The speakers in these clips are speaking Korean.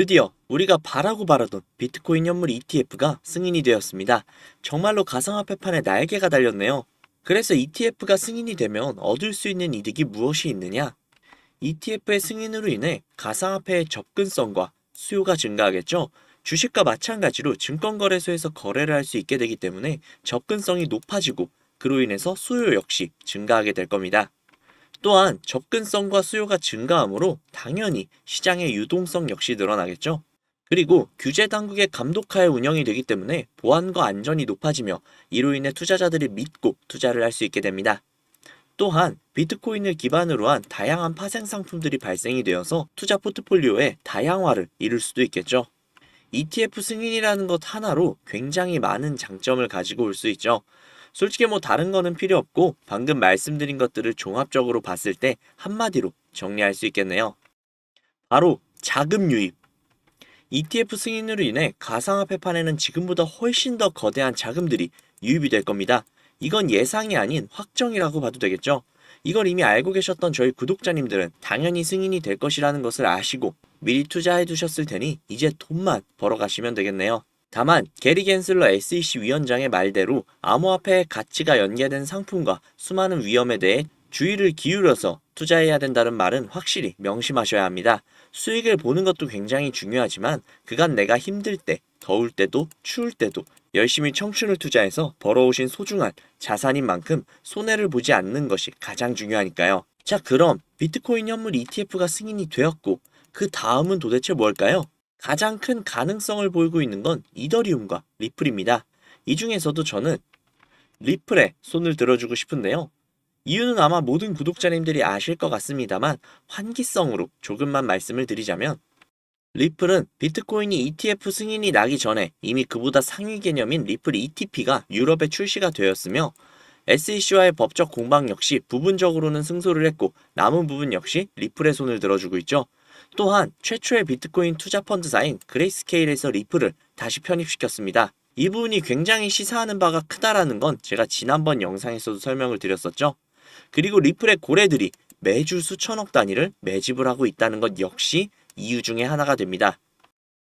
드디어 우리가 바라고 바라던 비트코인 현물 ETF가 승인이 되었습니다. 정말로 가상화폐판에 날개가 달렸네요. 그래서 ETF가 승인이 되면 얻을 수 있는 이득이 무엇이 있느냐? ETF의 승인으로 인해 가상화폐의 접근성과 수요가 증가하겠죠. 주식과 마찬가지로 증권거래소에서 거래를 할 수 있게 되기 때문에 접근성이 높아지고 그로 인해서 수요 역시 증가하게 될 겁니다. 또한 접근성과 수요가 증가하므로 당연히 시장의 유동성 역시 늘어나겠죠. 그리고 규제 당국의 감독하에 운영이 되기 때문에 보안과 안전이 높아지며 이로 인해 투자자들이 믿고 투자를 할 수 있게 됩니다. 또한 비트코인을 기반으로 한 다양한 파생 상품들이 발생이 되어서 투자 포트폴리오의 다양화를 이룰 수도 있겠죠. ETF 승인이라는 것 하나로 굉장히 많은 장점을 가지고 올 수 있죠. 솔직히 뭐 다른 거는 필요 없고 방금 말씀드린 것들을 종합적으로 봤을 때 한마디로 정리할 수 있겠네요. 바로 자금 유입. ETF 승인으로 인해 가상화폐판에는 지금보다 훨씬 더 거대한 자금들이 유입이 될 겁니다. 이건 예상이 아닌 확정이라고 봐도 되겠죠. 이걸 이미 알고 계셨던 저희 구독자님들은 당연히 승인이 될 것이라는 것을 아시고 미리 투자해 두셨을 테니 이제 돈만 벌어가시면 되겠네요. 다만 게리 겐슬러 SEC 위원장의 말대로 암호화폐의 가치가 연계된 상품과 수많은 위험에 대해 주의를 기울여서 투자해야 된다는 말은 확실히 명심하셔야 합니다. 수익을 보는 것도 굉장히 중요하지만 그간 내가 힘들 때, 더울 때도, 추울 때도 열심히 청춘을 투자해서 벌어오신 소중한 자산인 만큼 손해를 보지 않는 것이 가장 중요하니까요. 자, 그럼 비트코인 현물 ETF가 승인이 되었고 그 다음은 도대체 뭘까요? 가장 큰 가능성을 보이고 있는 건 이더리움과 리플입니다. 이 중에서도 저는 리플에 손을 들어주고 싶은데요. 이유는 아마 모든 구독자님들이 아실 것 같습니다만 환기성으로 조금만 말씀을 드리자면 리플은 비트코인이 ETF 승인이 나기 전에 이미 그보다 상위 개념인 리플 ETP가 유럽에 출시가 되었으며 SEC와의 법적 공방 역시 부분적으로는 승소를 했고 남은 부분 역시 리플의 손을 들어주고 있죠. 또한 최초의 비트코인 투자 펀드사인 그레이스케일에서 리플을 다시 편입시켰습니다. 이 부분이 굉장히 시사하는 바가 크다라는 건 제가 지난번 영상에서도 설명을 드렸었죠. 그리고 리플의 고래들이 매주 수천억 단위를 매집을 하고 있다는 것 역시 이유 중에 하나가 됩니다.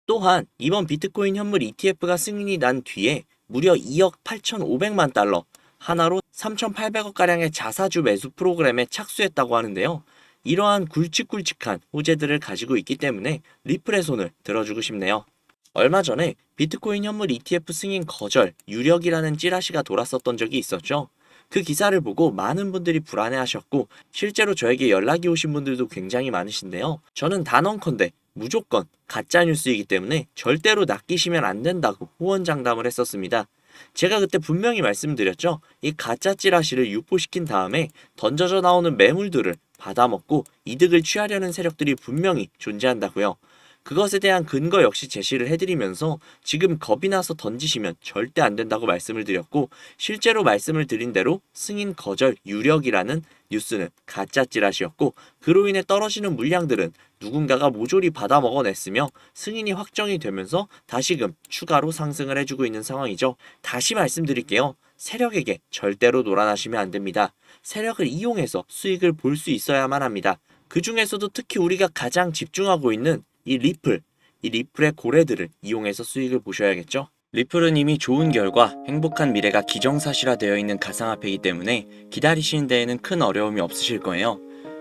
또한 이번 비트코인 현물 ETF가 승인이 난 뒤에 무려 2억 8,500만 달러, 하나로 3,800억 가량의 자사주 매수 프로그램에 착수했다고 하는데요. 이러한 굵직굵직한 호재들을 가지고 있기 때문에 리플의 손을 들어주고 싶네요. 얼마 전에 비트코인 현물 ETF 승인 거절, 유력이라는 찌라시가 돌았었던 적이 있었죠. 그 기사를 보고 많은 분들이 불안해하셨고 실제로 저에게 연락이 오신 분들도 굉장히 많으신데요. 저는 단언컨대 무조건 가짜 뉴스이기 때문에 절대로 낚이시면 안 된다고 호언장담을 했었습니다. 제가 그때 분명히 말씀드렸죠. 이 가짜 찌라시를 유포시킨 다음에 던져져 나오는 매물들을 받아먹고 이득을 취하려는 세력들이 분명히 존재한다고요. 그것에 대한 근거 역시 제시를 해드리면서 지금 겁이 나서 던지시면 절대 안 된다고 말씀을 드렸고 실제로 말씀을 드린 대로 승인 거절 유력이라는 뉴스는 가짜 찌라시였고 그로 인해 떨어지는 물량들은 누군가가 모조리 받아 먹어냈으며 승인이 확정이 되면서 다시금 추가로 상승을 해주고 있는 상황이죠. 다시 말씀드릴게요. 세력에게 절대로 놀아나시면 안 됩니다. 세력을 이용해서 수익을 볼 수 있어야만 합니다. 그 중에서도 특히 우리가 가장 집중하고 있는 이 리플, 이 리플의 고래들을 이용해서 수익을 보셔야겠죠? 리플은 이미 좋은 결과, 행복한 미래가 기정사실화 되어 있는 가상화폐이기 때문에 기다리시는 데에는 큰 어려움이 없으실 거예요.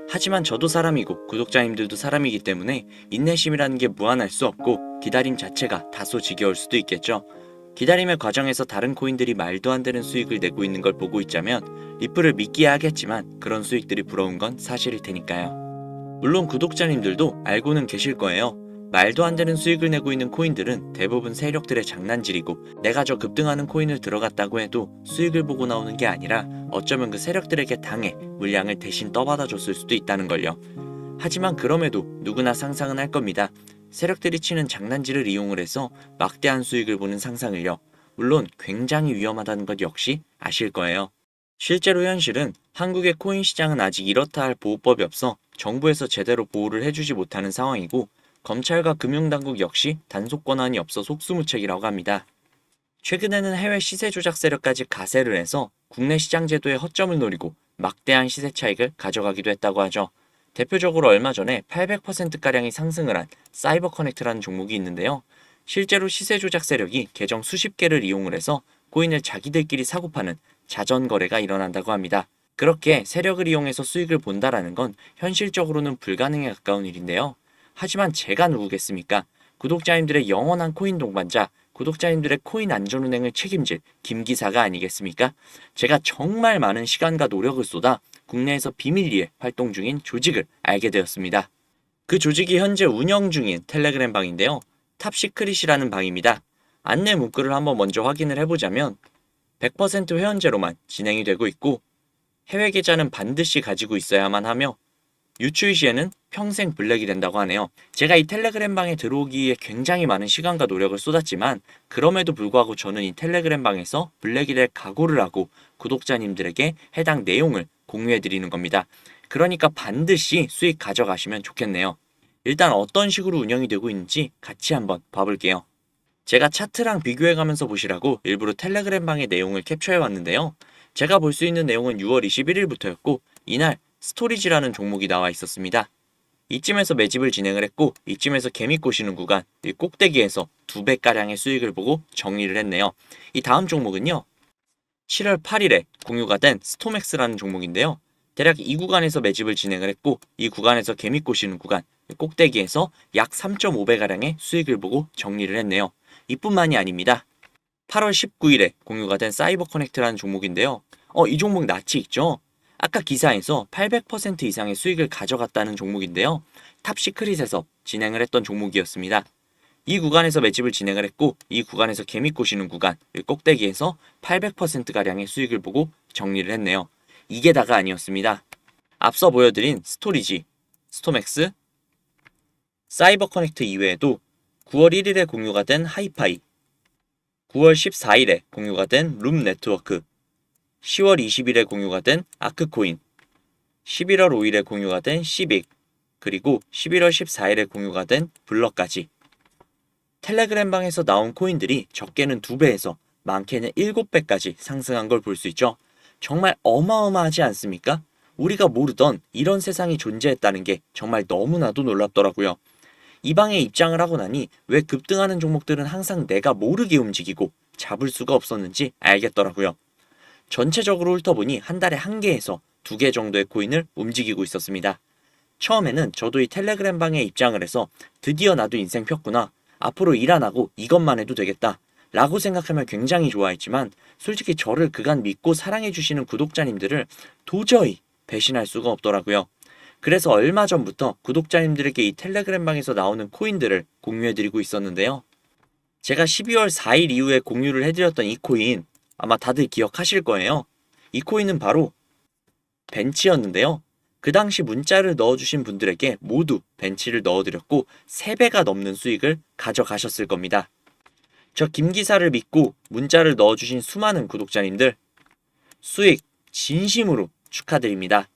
하지만 저도 사람이고 구독자님들도 사람이기 때문에 인내심이라는 게 무한할 수 없고 기다림 자체가 다소 지겨울 수도 있겠죠. 기다림의 과정에서 다른 코인들이 말도 안 되는 수익을 내고 있는 걸 보고 있자면 리플을 믿기야 하겠지만 그런 수익들이 부러운 건 사실일 테니까요. 물론 구독자님들도 알고는 계실 거예요. 말도 안 되는 수익을 내고 있는 코인들은 대부분 세력들의 장난질이고 내가 저 급등하는 코인을 들어갔다고 해도 수익을 보고 나오는 게 아니라 어쩌면 그 세력들에게 당해 물량을 대신 떠받아 줬을 수도 있다는 걸요. 하지만 그럼에도 누구나 상상은 할 겁니다. 세력들이 치는 장난질을 이용을 해서 막대한 수익을 보는 상상을요. 물론 굉장히 위험하다는 것 역시 아실 거예요. 실제로 현실은 한국의 코인 시장은 아직 이렇다 할 보호법이 없어 정부에서 제대로 보호를 해주지 못하는 상황이고 검찰과 금융당국 역시 단속 권한이 없어 속수무책이라고 합니다. 최근에는 해외 시세 조작 세력까지 가세를 해서 국내 시장 제도의 허점을 노리고 막대한 시세 차익을 가져가기도 했다고 하죠. 대표적으로 얼마 전에 800%가량이 상승을 한 사이버 커넥트라는 종목이 있는데요. 실제로 시세 조작 세력이 계정 수십 개를 이용을 해서 코인을 자기들끼리 사고 파는 자전 거래가 일어난다고 합니다. 그렇게 세력을 이용해서 수익을 본다라는 건 현실적으로는 불가능에 가까운 일인데요. 하지만 제가 누구겠습니까? 구독자님들의 영원한 코인 동반자, 구독자님들의 코인 안전운행을 책임질 김 기사가 아니겠습니까? 제가 정말 많은 시간과 노력을 쏟아 국내에서 비밀리에 활동 중인 조직을 알게 되었습니다. 그 조직이 현재 운영 중인 텔레그램 방인데요. 탑시크릿이라는 방입니다. 안내 문구를 한번 먼저 확인을 해보자면 100% 회원제로만 진행이 되고 있고 해외 계좌는 반드시 가지고 있어야만 하며 유출 시에는 평생 블랙이 된다고 하네요. 제가 이 텔레그램 방에 들어오기에 굉장히 많은 시간과 노력을 쏟았지만 그럼에도 불구하고 저는 이 텔레그램 방에서 블랙이 될 각오를 하고 구독자님들에게 해당 내용을 공유해 드리는 겁니다. 그러니까 반드시 수익 가져가시면 좋겠네요. 일단 어떤 식으로 운영이 되고 있는지 같이 한번 봐볼게요. 제가 차트랑 비교해 가면서 보시라고 일부러 텔레그램 방의 내용을 capture 해왔는데요. 제가 볼 수 있는 내용은 6월 21일부터였고 이날 스토리지라는 종목이 나와 있었습니다. 이쯤에서 매집을 진행을 했고 이쯤에서 개미 꼬시는 구간 이 꼭대기에서 두 배가량의 수익을 보고 정리를 했네요. 이 다음 종목은요. 7월 8일에 공유가 된 스토맥스라는 종목인데요. 대략 이 구간에서 매집을 진행을 했고 이 구간에서 개미 꼬시는 구간 꼭대기에서 약 3.5배가량의 수익을 보고 정리를 했네요. 이뿐만이 아닙니다. 8월 19일에 공유가 된 사이버 커넥트라는 종목인데요. 어, 이 종목 낯이 있죠? 아까 기사에서 800% 이상의 수익을 가져갔다는 종목인데요. 탑시크릿에서 진행을 했던 종목이었습니다. 이 구간에서 매집을 진행을 했고 이 구간에서 개미 꼬시는 구간 꼭대기에서 800%가량의 수익을 보고 정리를 했네요. 이게 다가 아니었습니다. 앞서 보여드린 스토리지, 스토맥스, 사이버 커넥트 이외에도 9월 1일에 공유가 된 하이파이, 9월 14일에 공유가 된 룸 네트워크, 10월 20일에 공유가 된 아크코인, 11월 5일에 공유가 된 시빅, 그리고 11월 14일에 공유가 된 블럭까지. 텔레그램 방에서 나온 코인들이 적게는 2배에서 많게는 7배까지 상승한 걸 볼 수 있죠. 정말 어마어마하지 않습니까? 우리가 모르던 이런 세상이 존재했다는 게 정말 너무나도 놀랍더라고요. 이 방에 입장을 하고 나니 왜 급등하는 종목들은 항상 내가 모르게 움직이고 잡을 수가 없었는지 알겠더라고요. 전체적으로 훑어보니 한 달에 한 개에서 두 개 정도의 코인을 움직이고 있었습니다. 처음에는 저도 이 텔레그램 방에 입장을 해서 드디어 나도 인생 폈구나. 앞으로 일 안 하고 이것만 해도 되겠다. 라고 생각하면 굉장히 좋아했지만 솔직히 저를 그간 믿고 사랑해주시는 구독자님들을 도저히 배신할 수가 없더라고요. 그래서 얼마 전부터 구독자님들에게 이 텔레그램 방에서 나오는 코인들을 공유해드리고 있었는데요. 제가 12월 4일 이후에 공유를 해드렸던 이 코인 아마 다들 기억하실 거예요. 이 코인은 바로 벤치였는데요. 그 당시 문자를 넣어주신 분들에게 모두 벤치를 넣어드렸고 3배가 넘는 수익을 가져가셨을 겁니다. 저 김기사를 믿고 문자를 넣어주신 수많은 구독자님들 수익 진심으로 축하드립니다.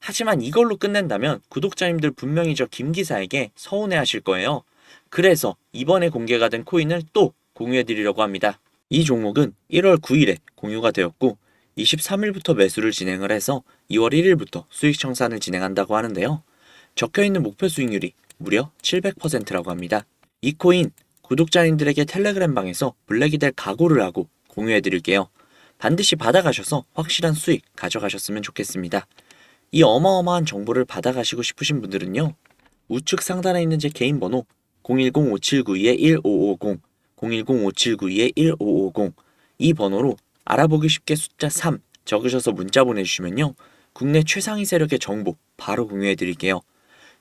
하지만 이걸로 끝낸다면 구독자님들 분명히 저 김 기사에게 서운해 하실 거예요. 그래서 이번에 공개가 된 코인을 또 공유해 드리려고 합니다. 이 종목은 1월 9일에 공유가 되었고 23일부터 매수를 진행을 해서 2월 1일부터 수익 청산을 진행한다고 하는데요. 적혀 있는 목표 수익률이 무려 700%라고 합니다. 이 코인 구독자님들에게 텔레그램 방에서 블랙이 될 각오를 하고 공유해 드릴게요. 반드시 받아가셔서 확실한 수익 가져가셨으면 좋겠습니다. 이 어마어마한 정보를 받아가시고 싶으신 분들은요. 우측 상단에 있는 제 개인 번호 010-5792-1550, 010-5792-1550 이 번호로 알아보기 쉽게 숫자 3 적으셔서 문자 보내주시면요. 국내 최상위 세력의 정보 바로 공유해 드릴게요.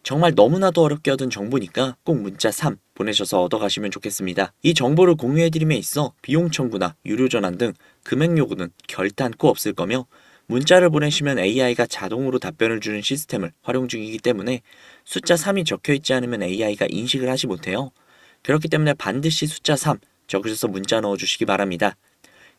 정말 너무나도 어렵게 얻은 정보니까 꼭 문자 3 보내셔서 얻어가시면 좋겠습니다. 이 정보를 공유해 드림에 있어 비용 청구나 유료 전환 등 금액 요구는 결단코 없을 거며 문자를 보내시면 AI가 자동으로 답변을 주는 시스템을 활용 중이기 때문에 숫자 3이 적혀 있지 않으면 AI가 인식을 하지 못해요. 그렇기 때문에 반드시 숫자 3 적으셔서 문자 넣어 주시기 바랍니다.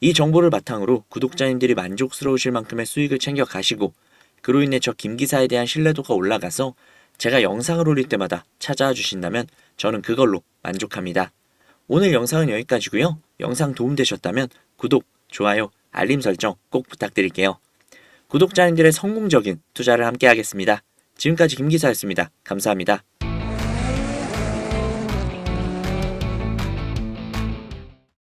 이 정보를 바탕으로 구독자님들이 만족스러우실 만큼의 수익을 챙겨 가시고 그로 인해 저 김기사에 대한 신뢰도가 올라가서 제가 영상을 올릴 때마다 찾아와 주신다면 저는 그걸로 만족합니다. 오늘 영상은 여기까지고요. 영상 도움되셨다면 구독, 좋아요, 알림 설정 꼭 부탁드릴게요. 구독자님들의 성공적인 투자를 함께 하겠습니다. 지금까지 김 기사였습니다. 감사합니다.